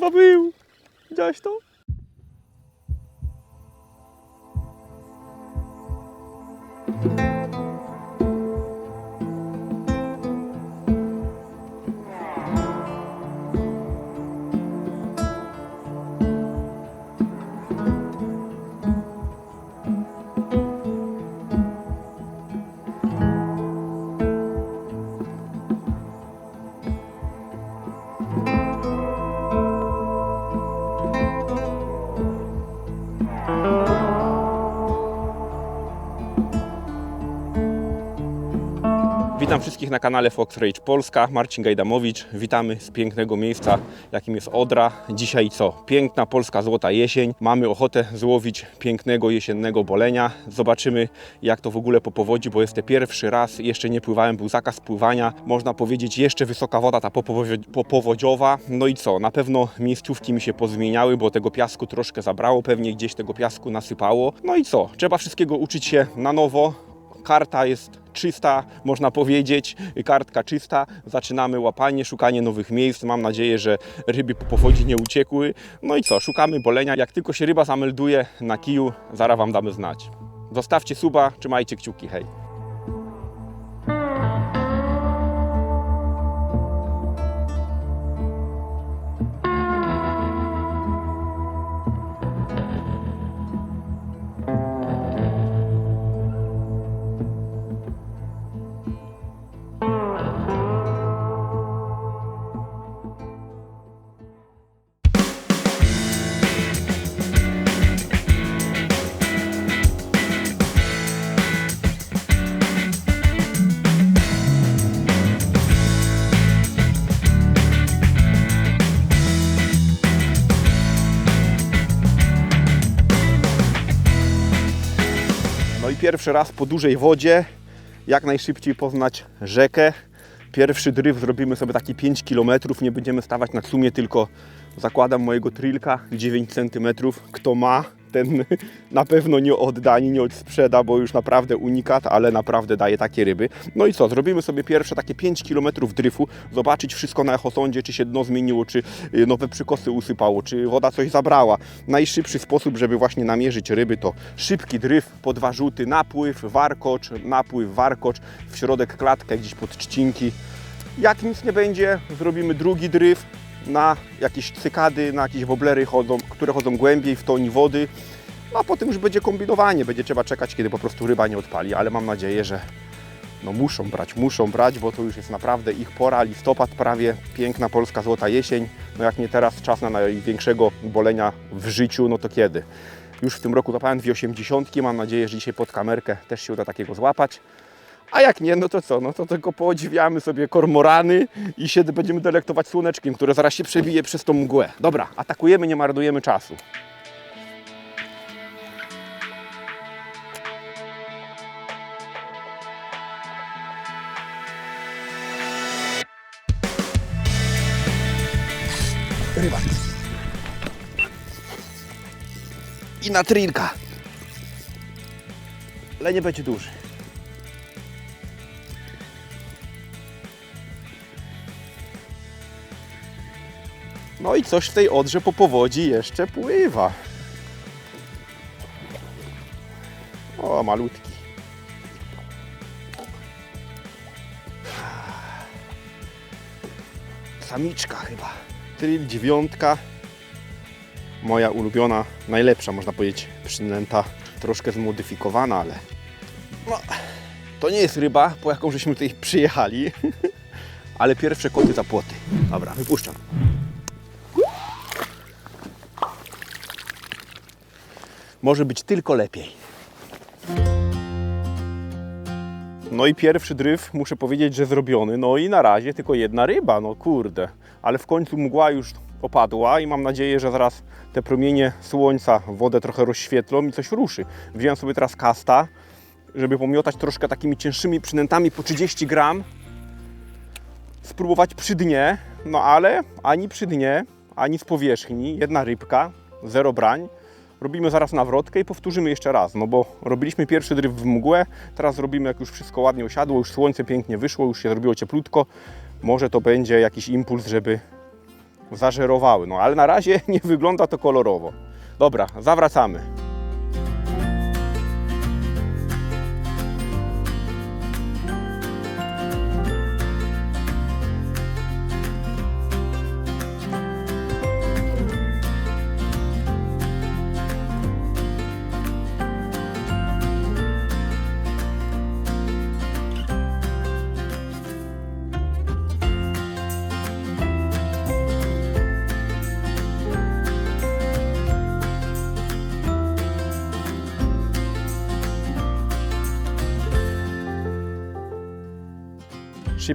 Chyba był. Widziałeś Witam wszystkich na kanale Fox Rage Polska. Marcin Gajdamowicz. Witamy z pięknego miejsca, jakim jest Odra. Dzisiaj co? Piękna polska złota jesień. Mamy ochotę złowić pięknego jesiennego bolenia. Zobaczymy, jak to w ogóle po powodzi, bo jest to pierwszy raz. Jeszcze nie pływałem, był zakaz pływania. Można powiedzieć, jeszcze wysoka woda, ta popowo- popowodziowa. No i co? Na pewno miejscówki mi się pozmieniały, bo tego piasku troszkę zabrało. Pewnie gdzieś tego piasku nasypało. No i co? Trzeba wszystkiego uczyć się na nowo. Karta jest czysta, można powiedzieć, kartka czysta. Zaczynamy łapanie, szukanie nowych miejsc. Mam nadzieję, że ryby po powodzi nie uciekły. No i co, szukamy bolenia. Jak tylko się ryba zamelduje na kiju, zaraz Wam damy znać. Zostawcie suba, trzymajcie kciuki, hej. Pierwszy raz po dużej wodzie, jak najszybciej poznać rzekę. Pierwszy dryf zrobimy sobie taki 5 km, nie będziemy stawać na sumie, tylko zakładam mojego trilka 9 cm. Kto ma, ten na pewno nie odda ani nie odsprzeda, bo już naprawdę unikat, ale naprawdę daje takie ryby. No i co, zrobimy sobie pierwsze takie 5 km dryfu, zobaczyć wszystko na echosondzie, czy się dno zmieniło, czy y, nowe przykosy usypało, czy woda coś zabrała. Najszybszy sposób, żeby właśnie namierzyć ryby, to szybki dryf, po dwa rzuty, napływ, warkocz, napływ, warkocz, w środek klatkę, gdzieś pod trzcinki. Jak nic nie będzie, zrobimy drugi dryf na jakieś cykady, na jakieś woblery, chodzą, które chodzą głębiej w toni wody. No a potem już będzie kombinowanie, będzie trzeba czekać, kiedy po prostu ryba nie odpali, ale mam nadzieję, że no muszą brać, muszą brać, bo to już jest naprawdę ich pora, listopad prawie, piękna polska złota jesień. No jak nie teraz czas na największego bolenia w życiu, no to kiedy? Już w tym roku złapałem dwie osiemdziesiątki, mam nadzieję, że dzisiaj pod kamerkę też się uda takiego złapać. A jak nie, no to co? No to tylko podziwiamy sobie kormorany i się będziemy delektować słoneczkiem, które zaraz się przebije przez tą mgłę. Dobra, atakujemy, nie marnujemy czasu. Ryba. I na trilka. Ale nie będzie duży. No i coś w tej odrze po powodzi jeszcze pływa. O, malutki. Samiczka chyba. Trill dziewiątka. Moja ulubiona, najlepsza można powiedzieć przynęta. Troszkę zmodyfikowana, ale no, to nie jest ryba, po jaką żeśmy tutaj przyjechali. ale pierwsze koty za płoty. Dobra, wypuszczam. Może być tylko lepiej. No i pierwszy dryf, muszę powiedzieć, że zrobiony. No i na razie tylko jedna ryba, no kurde. Ale w końcu mgła już opadła i mam nadzieję, że zaraz te promienie słońca wodę trochę rozświetlą i coś ruszy. Wziąłem sobie teraz kasta, żeby pomiotać troszkę takimi cięższymi przynętami po 30 gram. Spróbować przy dnie, no ale ani przy dnie, ani z powierzchni. Jedna rybka, zero brań. Robimy zaraz nawrotkę i powtórzymy jeszcze raz, no bo robiliśmy pierwszy dryf w mgłę, teraz robimy jak już wszystko ładnie osiadło, już słońce pięknie wyszło, już się zrobiło cieplutko. Może to będzie jakiś impuls, żeby zażerowały. No ale na razie nie wygląda to kolorowo. Dobra, zawracamy.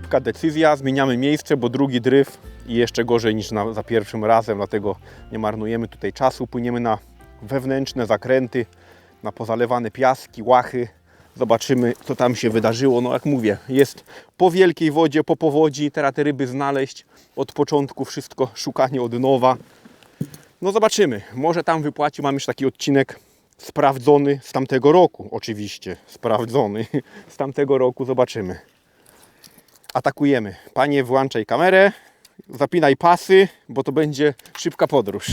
Szybka decyzja, zmieniamy miejsce, bo drugi dryf i jeszcze gorzej niż na, za pierwszym razem, dlatego nie marnujemy tutaj czasu. Płyniemy na wewnętrzne zakręty, na pozalewane piaski, łachy. Zobaczymy, co tam się wydarzyło. No jak mówię, jest po wielkiej wodzie, po powodzi, teraz te ryby znaleźć od początku, wszystko szukanie od nowa. No zobaczymy, może tam wypłaci. Mam już taki odcinek sprawdzony z tamtego roku, oczywiście, sprawdzony z tamtego roku, zobaczymy atakujemy. Panie, włączaj kamerę, zapinaj pasy, bo to będzie szybka podróż.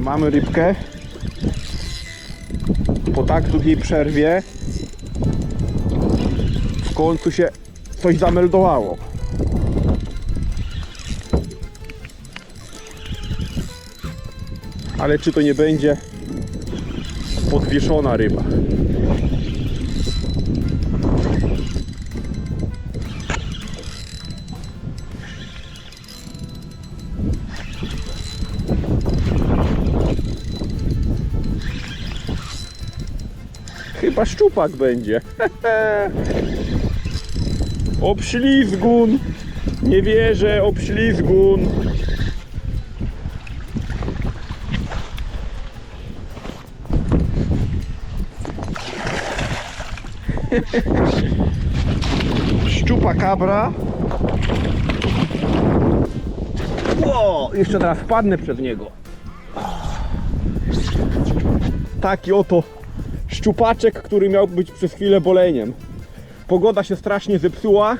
Mamy rybkę po tak długiej przerwie w końcu się coś zameldowało. Ale czy to nie będzie podwieszona ryba? Chyba szczupak będzie. obślizgun. Nie wierzę, obślizgun. Szczupakabra. O, jeszcze teraz wpadnę przed niego. Taki oto szczupaczek, który miał być przez chwilę boleniem. Pogoda się strasznie zepsuła.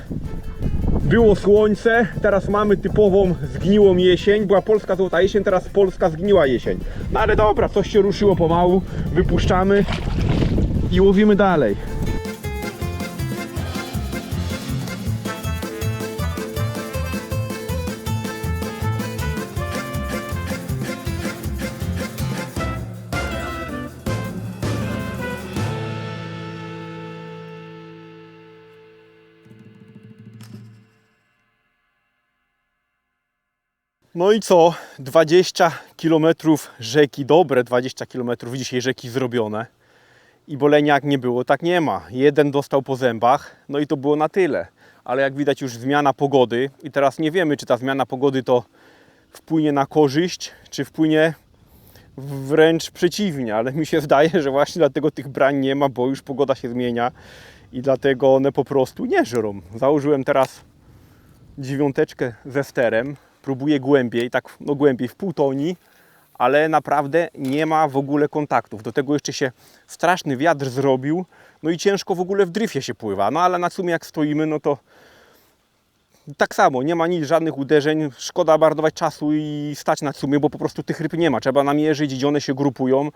Było słońce, teraz mamy typową zgniłą jesień. Była polska złota jesień, teraz polska zgniła jesień. No ale dobra, coś się ruszyło pomału. Wypuszczamy i łowimy dalej. No i co? 20 km rzeki, dobre 20 km dzisiaj rzeki zrobione. I bolenia jak nie było, tak nie ma. Jeden dostał po zębach, no i to było na tyle. Ale jak widać już zmiana pogody i teraz nie wiemy, czy ta zmiana pogody to wpłynie na korzyść, czy wpłynie wręcz przeciwnie, ale mi się zdaje, że właśnie dlatego tych brań nie ma, bo już pogoda się zmienia i dlatego one po prostu nie żrą. Założyłem teraz dziewiąteczkę ze sterem, próbuję głębiej, tak no głębiej w pół toni, ale naprawdę nie ma w ogóle kontaktów. Do tego jeszcze się straszny wiatr zrobił, no i ciężko w ogóle w dryfie się pływa. No ale na sumie jak stoimy, no to tak samo, nie ma nic, żadnych uderzeń. Szkoda marnować czasu i stać na sumie, bo po prostu tych ryb nie ma. Trzeba namierzyć, gdzie one się grupują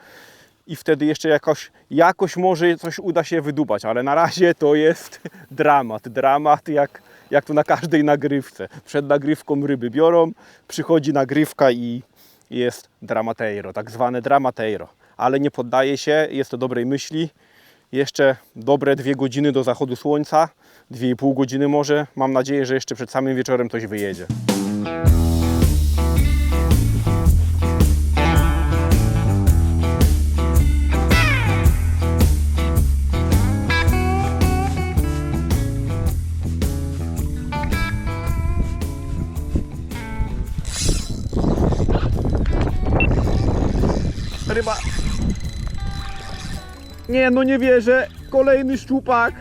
i wtedy jeszcze jakoś, jakoś może coś uda się wydubać, ale na razie to jest dramat. Dramat jak, jak to na każdej nagrywce. Przed nagrywką ryby biorą, przychodzi nagrywka i jest dramateiro, tak zwane dramateiro. Ale nie poddaje się, jest to dobrej myśli. Jeszcze dobre dwie godziny do zachodu słońca, dwie i pół godziny może. Mam nadzieję, że jeszcze przed samym wieczorem coś wyjedzie. Nie, no nie wierzę. Kolejny szczupak.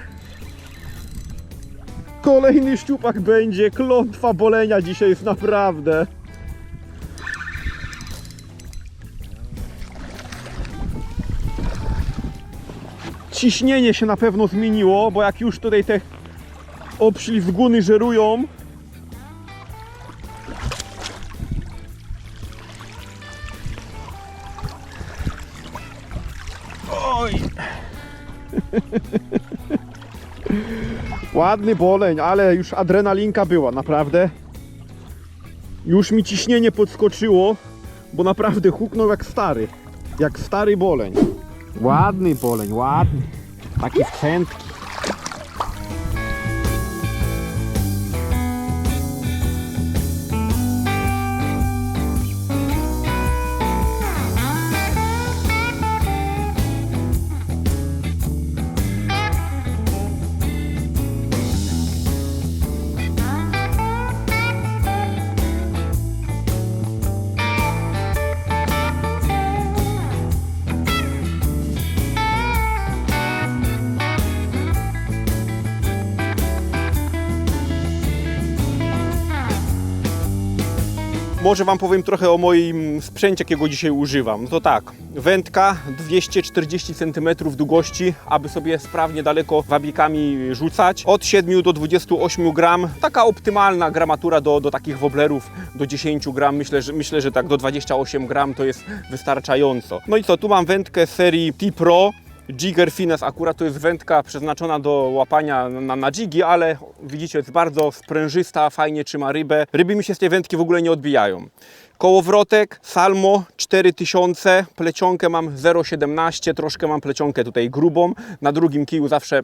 Kolejny szczupak będzie, klątwa bolenia dzisiaj jest naprawdę. Ciśnienie się na pewno zmieniło, bo jak już tutaj te obślizguny żerują, Ładny boleń, ale już adrenalinka była, naprawdę. Już mi ciśnienie podskoczyło, bo naprawdę huknął jak stary. Jak stary boleń. Ładny boleń, ładny. Taki wchętki. Może Wam powiem trochę o moim sprzęcie, jakiego dzisiaj używam. No to tak, wędka 240 cm długości, aby sobie sprawnie daleko wabikami rzucać. Od 7 do 28 gram. Taka optymalna gramatura do, do takich woblerów do 10 gram. Myślę, że, myślę, że tak do 28 gram to jest wystarczająco. No i co, tu mam wędkę serii T-Pro. Jigger Finesse akurat to jest wędka przeznaczona do łapania na, na jigi, ale widzicie, jest bardzo sprężysta, fajnie trzyma rybę. Ryby mi się z tej wędki w ogóle nie odbijają. Kołowrotek Salmo 4000, plecionkę mam 0,17, troszkę mam plecionkę tutaj grubą. Na drugim kiju zawsze y,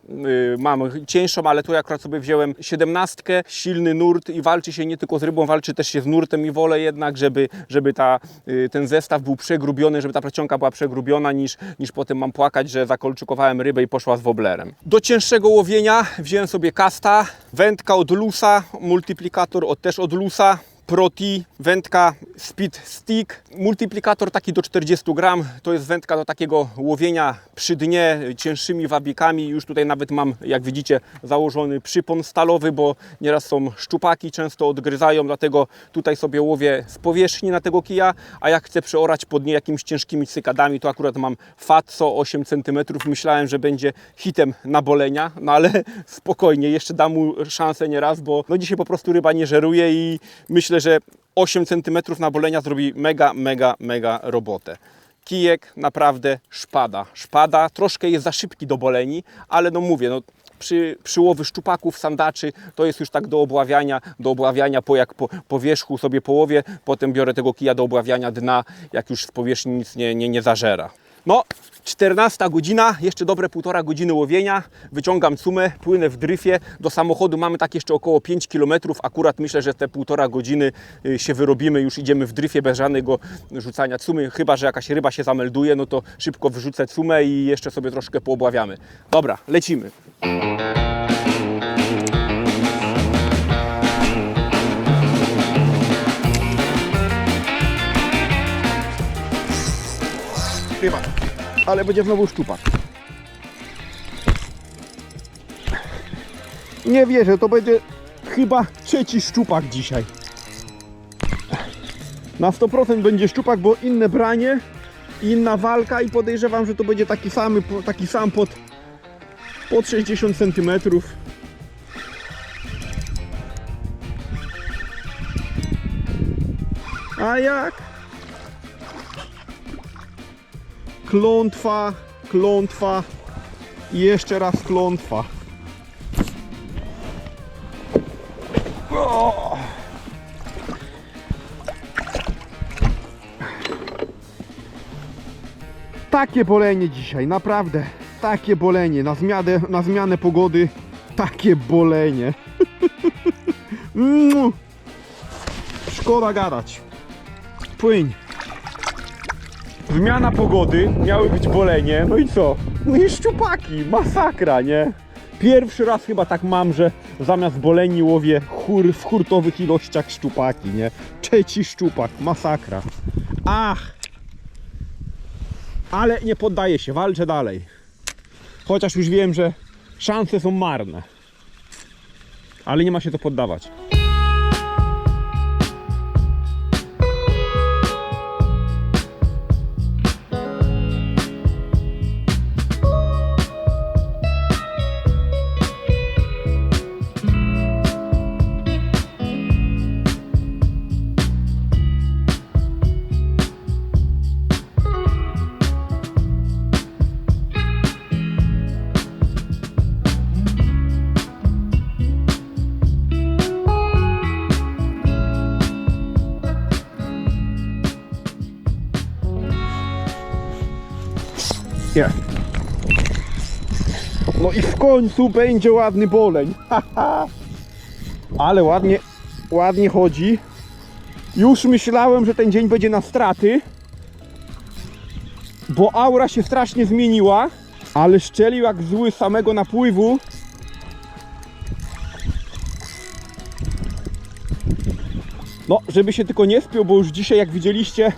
mam cieńszą, ale tu akurat sobie wziąłem 17, silny nurt i walczy się nie tylko z rybą, walczy też się z nurtem i wolę jednak, żeby, żeby ta, y, ten zestaw był przegrubiony, żeby ta plecionka była przegrubiona, niż, niż potem mam płakać, że zakolczykowałem rybę i poszła z woblerem. Do cięższego łowienia wziąłem sobie kasta, wędka od Lusa, multiplikator od, też od Lusa, Proti, wędka Speed Stick, multiplikator taki do 40 gram, to jest wędka do takiego łowienia przy dnie cięższymi wabikami, już tutaj nawet mam, jak widzicie, założony przypon stalowy, bo nieraz są szczupaki, często odgryzają, dlatego tutaj sobie łowię z powierzchni na tego kija, a jak chcę przeorać po dnie jakimiś ciężkimi cykadami, to akurat mam Fatso 8 cm, myślałem, że będzie hitem na bolenia, no ale spokojnie, jeszcze dam mu szansę nieraz, bo no dzisiaj po prostu ryba nie żeruje i myślę, że 8 cm na bolenia zrobi mega, mega, mega robotę. Kijek naprawdę szpada. Szpada, troszkę jest za szybki do boleni, ale no mówię, no przy, przy łowy szczupaków, sandaczy, to jest już tak do obławiania, do obławiania po jak po, po wierzchu sobie połowie, potem biorę tego kija do obławiania dna, jak już z powierzchni nic nie, nie, nie zażera. No, 14 godzina, jeszcze dobre półtora godziny łowienia. Wyciągam sumę, płynę w dryfie. Do samochodu mamy tak jeszcze około 5 km. Akurat myślę, że te półtora godziny y, się wyrobimy. Już idziemy w dryfie bez żadnego rzucania cumy. Chyba, że jakaś ryba się zamelduje, no to szybko wyrzucę cumę i jeszcze sobie troszkę poobławiamy. Dobra, lecimy. Chyba. Ale będzie znowu szczupak. Nie wierzę, to będzie chyba trzeci szczupak dzisiaj. Na 100% będzie szczupak, bo inne branie, inna walka i podejrzewam, że to będzie taki, samy, taki sam pod, pod 60 cm. A jak? Klątwa, klątwa i jeszcze raz klątwa. Takie bolenie dzisiaj, naprawdę. Takie bolenie. Na zmianę, na zmianę pogody. Takie bolenie. Mu. Szkoda gadać. Płyń. Zmiana pogody, miały być bolenie, no i co? No i szczupaki, masakra, nie? Pierwszy raz chyba tak mam, że zamiast boleni łowię chór, w hurtowych ilościach szczupaki, nie? Trzeci szczupak, masakra. Ach! Ale nie poddaję się, walczę dalej. Chociaż już wiem, że szanse są marne. ale nie ma się to poddawać. Końcu będzie ładny boleń. Ale ładnie, ładnie chodzi. Już myślałem, że ten dzień będzie na straty. Bo aura się strasznie zmieniła. Ale szczelił jak zły samego napływu. No, żeby się tylko nie spiął, bo już dzisiaj, jak widzieliście,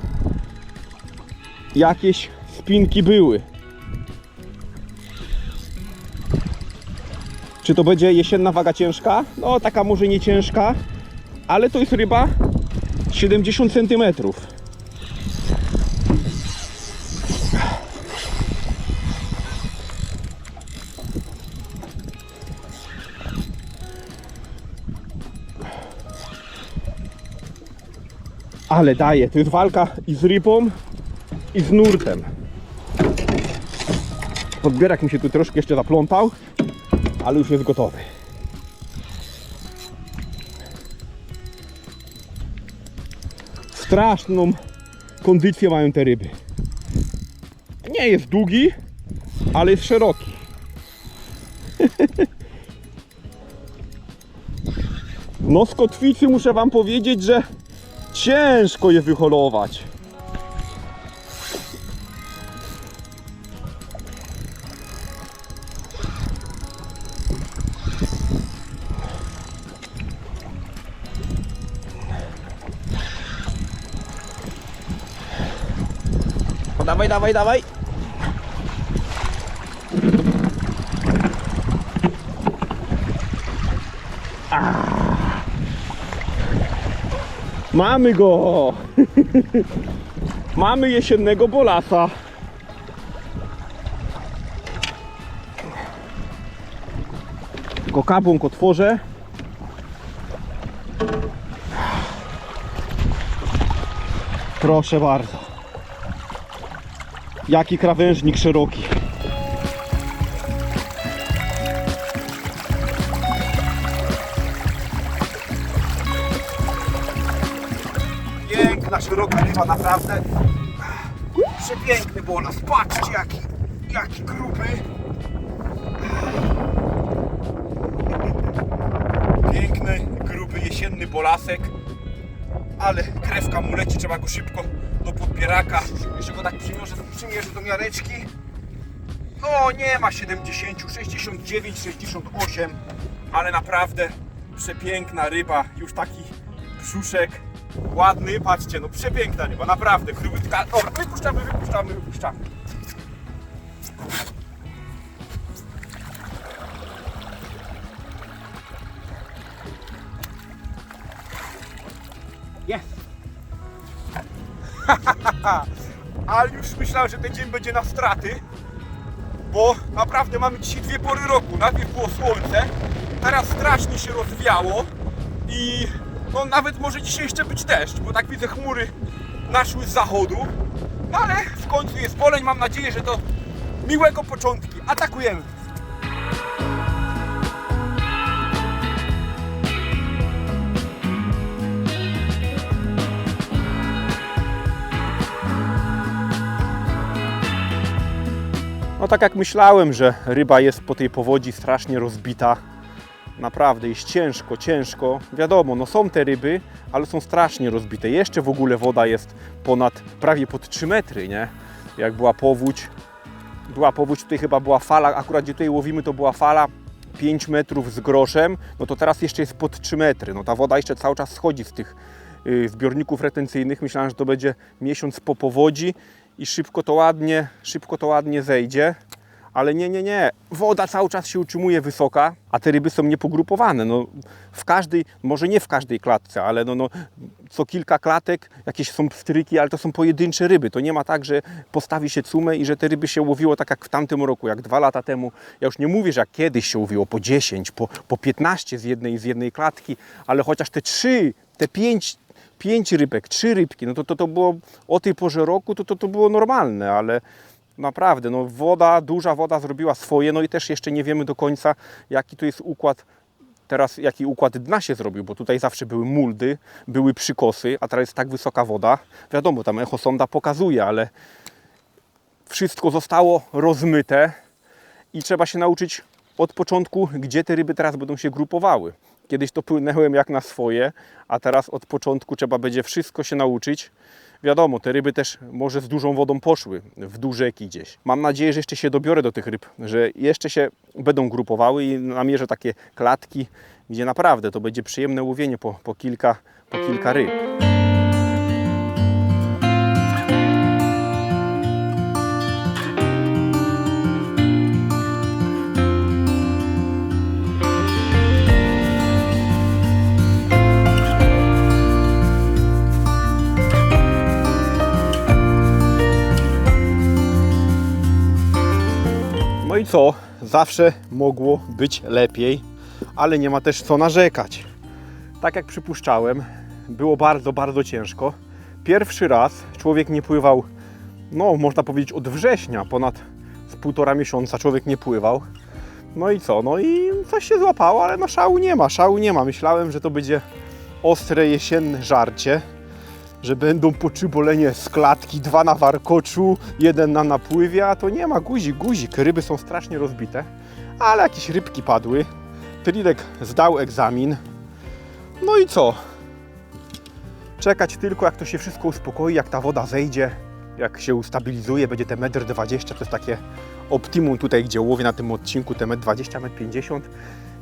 jakieś spinki były. Czy to będzie jesienna waga ciężka? No, taka może nie ciężka, ale to jest ryba 70 cm. Ale daje, to jest walka i z rybą, i z nurtem. Podbierak mi się tu troszkę jeszcze zaplątał, ale już jest gotowy. Straszną kondycję mają te ryby. Nie jest długi, ale jest szeroki. No z kotwicy muszę wam powiedzieć, że ciężko je wyholować. Dawaj, dawaj, dawaj. Mamy go! Mamy jesiennego bolasa. Tylko kabłąk otworzę. Proszę bardzo. Jaki krawężnik szeroki. Piękna, szeroka ryba, naprawdę. Przepiękny bolas. Patrzcie, jaki, jaki gruby. Piękny, gruby, jesienny bolasek. Ale krewka mu leci, trzeba go szybko do podbieraka. Jeszcze go tak przymierzę, przymierzę do miareczki. No nie ma 70, 69, 68, ale naprawdę przepiękna ryba, już taki brzuszek ładny, patrzcie, no przepiękna ryba, naprawdę, chrubytka. Dobra, wypuszczamy, wypuszczamy, wypuszczamy. Ale już myślałem, że ten dzień będzie na straty, bo naprawdę mamy dzisiaj dwie pory roku. Najpierw było słońce, teraz strasznie się rozwiało i no nawet może dzisiaj jeszcze być deszcz, bo tak widzę chmury naszły z zachodu. No ale w końcu jest poleń, mam nadzieję, że to miłego początki. Atakujemy. No tak jak myślałem, że ryba jest po tej powodzi strasznie rozbita. Naprawdę jest ciężko, ciężko. Wiadomo, no są te ryby, ale są strasznie rozbite. Jeszcze w ogóle woda jest ponad, prawie pod 3 metry, nie? Jak była powódź, była powódź, tutaj chyba była fala, akurat gdzie tutaj łowimy to była fala 5 metrów z groszem, no to teraz jeszcze jest pod 3 metry. No ta woda jeszcze cały czas schodzi z tych y, zbiorników retencyjnych. Myślałem, że to będzie miesiąc po powodzi i szybko to ładnie, szybko to ładnie zejdzie. Ale nie, nie, nie. Woda cały czas się utrzymuje wysoka, a te ryby są niepogrupowane. No, w każdej, może nie w każdej klatce, ale no, no, co kilka klatek jakieś są pstryki, ale to są pojedyncze ryby. To nie ma tak, że postawi się cumę i że te ryby się łowiło tak jak w tamtym roku, jak dwa lata temu. Ja już nie mówię, że jak kiedyś się łowiło po 10, po, po 15 z jednej, z jednej klatki, ale chociaż te 3, te 5 pięć rybek, trzy rybki, no to, to, to było o tej porze roku, to, to, to było normalne, ale naprawdę, no woda, duża woda zrobiła swoje, no i też jeszcze nie wiemy do końca, jaki tu jest układ, teraz jaki układ dna się zrobił, bo tutaj zawsze były muldy, były przykosy, a teraz jest tak wysoka woda. Wiadomo, tam echosonda pokazuje, ale wszystko zostało rozmyte i trzeba się nauczyć od początku, gdzie te ryby teraz będą się grupowały. Kiedyś to płynęłem jak na swoje, a teraz od początku trzeba będzie wszystko się nauczyć. Wiadomo, te ryby też może z dużą wodą poszły, w duże rzeki gdzieś. Mam nadzieję, że jeszcze się dobiorę do tych ryb, że jeszcze się będą grupowały i namierzę takie klatki, gdzie naprawdę to będzie przyjemne łowienie po, po, kilka, po kilka ryb. Co? Zawsze mogło być lepiej, ale nie ma też co narzekać. Tak jak przypuszczałem, było bardzo, bardzo ciężko. Pierwszy raz człowiek nie pływał, no można powiedzieć od września, ponad z półtora miesiąca człowiek nie pływał. No i co? No i coś się złapało, ale no szału nie ma, szału nie ma. Myślałem, że to będzie ostre jesienne żarcie, że będą poczybolenie z klatki, dwa na warkoczu, jeden na napływie, a to nie ma guzik, guzik. Ryby są strasznie rozbite, ale jakieś rybki padły. Trilek zdał egzamin. No i co? Czekać tylko, jak to się wszystko uspokoi, jak ta woda zejdzie, jak się ustabilizuje, będzie te 1,20 m, to jest takie optimum tutaj, gdzie łowię na tym odcinku, te 1,20 m, 1,50 m.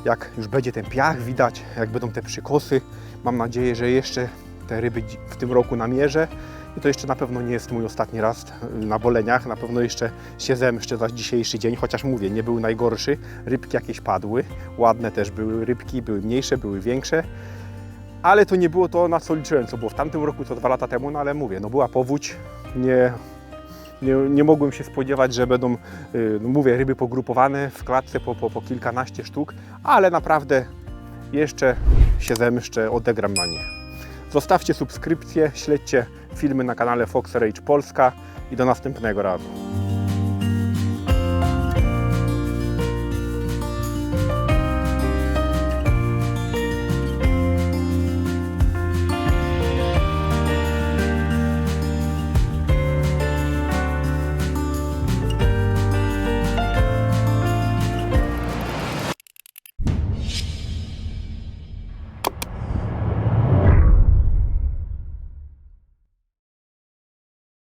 Jak już będzie ten piach widać, jak będą te przykosy, mam nadzieję, że jeszcze te ryby w tym roku namierzę. I to jeszcze na pewno nie jest mój ostatni raz na boleniach. Na pewno jeszcze się zemszczę za dzisiejszy dzień, chociaż mówię, nie był najgorszy. Rybki jakieś padły, ładne też były rybki, były mniejsze, były większe. Ale to nie było to, na co liczyłem, co było w tamtym roku, co dwa lata temu, no ale mówię, no była powódź, nie, nie, nie mogłem się spodziewać, że będą, y, no mówię, ryby pogrupowane w klatce po, po, po kilkanaście sztuk, ale naprawdę jeszcze się zemszczę, odegram na nich. Zostawcie subskrypcję, śledźcie filmy na kanale Fox Rage Polska i do następnego razu.